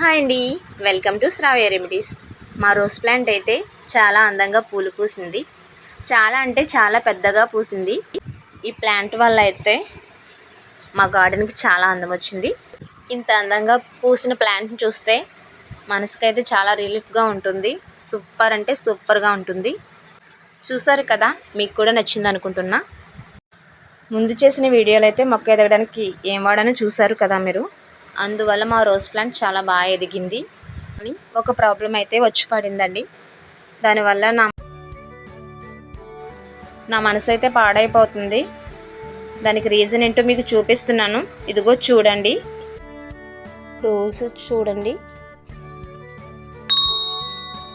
Hi అండి. Welcome to Sravya remedies. మా rose plant అయితే చాలా అందంగా పూలు పూసింది. చాలా అంటే చాలా పెద్దగా పూసింది. ఈ ప్లాంట్ వల్ల అయితే మా గార్డెన్కి చాలా అందం వచ్చింది. ఇంత అందంగా పూసిన ప్లాంట్ని చూస్తే మనసుకైతే చాలా రిలీఫ్గా ఉంటుంది. సూపర్ అంటే సూపర్గా ఉంటుంది. చూసారు కదా మీకు కూడా నచ్చింది అనుకుంటున్నా. ముందు చేసిన వీడియోలు అయితే మొక్క ఎదగడానికి ఏం వాడానో చూసారు కదా మీరు. అందువల్ల మా రోజ్ ప్లాంట్ చాలా బాగా ఎదిగింది. అని ఒక ప్రాబ్లం అయితే వచ్చి పడిందండి. దానివల్ల నా నా మనసు అయితే పాడైపోతుంది. దానికి రీజన్ ఏంటో మీకు చూపిస్తున్నాను. ఇదిగో చూడండి. రోజు చూడండి.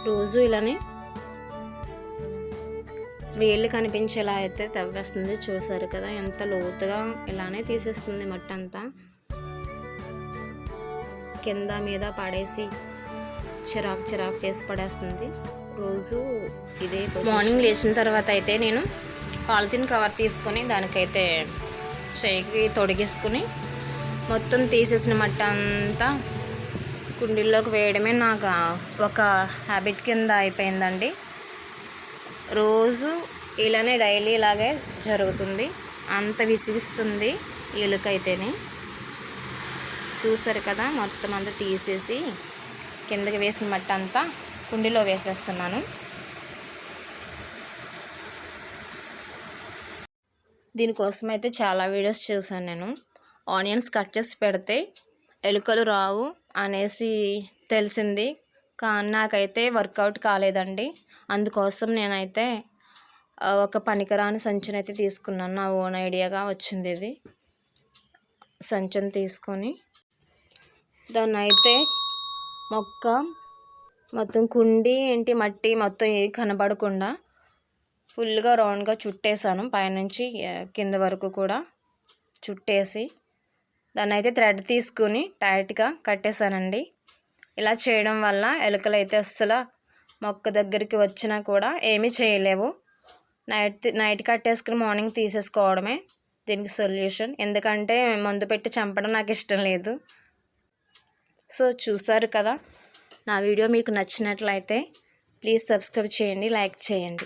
రోజు ఇలానే వేళ్ళు కనిపించేలా అయితే తవ్వేస్తుంది. చూసారు కదా ఎంత లోతుగా ఇలానే తీసేస్తుంది మట్టి అంతా కింద మీద పడేసి చిరాకు చిరాకు చేసి పడేస్తుంది. రోజు ఇదే మార్నింగ్ లేచిన తర్వాత అయితే నేను పాలిథిన్ కవర్ తీసుకొని దానికైతే చేయికి తొడిగేసుకుని మొత్తం తీసేసిన మట్ట అంతా కుండీల్లోకి వేయడమే నాకు ఒక హ్యాబిట్ కింద అయిపోయిందండి. రోజు ఇలానే డైలీ ఇలాగే జరుగుతుంది. అంత విసిగిస్తుంది. ఎలుకైతేనే. చూసారు కదా మొత్తం అంతా తీసేసి కిందకి వేసిన మట్టి అంతా కుండీలో వేసేస్తున్నాను. దీనికోసం అయితే చాలా వీడియోస్ చూసాను నేను. ఆనియన్స్ కట్ చేసి పెడితే ఎలుకలు రావు అనేసి తెలిసింది కానీ నాకైతే వర్కౌట్ కాలేదండి. అందుకోసం నేనైతే ఒక పనికిరాని సంచిని అయితే తీసుకున్నాను. నా ఓన్ ఐడియాగా వచ్చింది ఇది. సంచిని తీసుకొని దాన్ని అయితే మొక్క మొత్తం కుండి ఏంటి మట్టి మొత్తం ఏది కనబడకుండా ఫుల్గా రౌండ్గా చుట్టేసాను. పైనుంచి కింద వరకు కూడా చుట్టేసి దాన్ని అయితే థ్రెడ్ తీసుకుని టైట్గా కట్టేశానండి ఇలా చేయడం వల్ల ఎలుకలు అయితే అస్సలు మొక్క దగ్గరికి వచ్చినా కూడా ఏమీ చేయలేవు. నైట్ నైట్ కట్టేసుకుని మార్నింగ్ తీసేసుకోవడమే దీనికి సొల్యూషన్. ఎందుకంటే మందు పెట్టి చంపడం నాకు ఇష్టం లేదు. సో చూసారు కదా? నా వీడియో మీకు నచ్చినట్లయితే ప్లీజ్ సబ్స్క్రైబ్ చేయండి లైక్ చేయండి.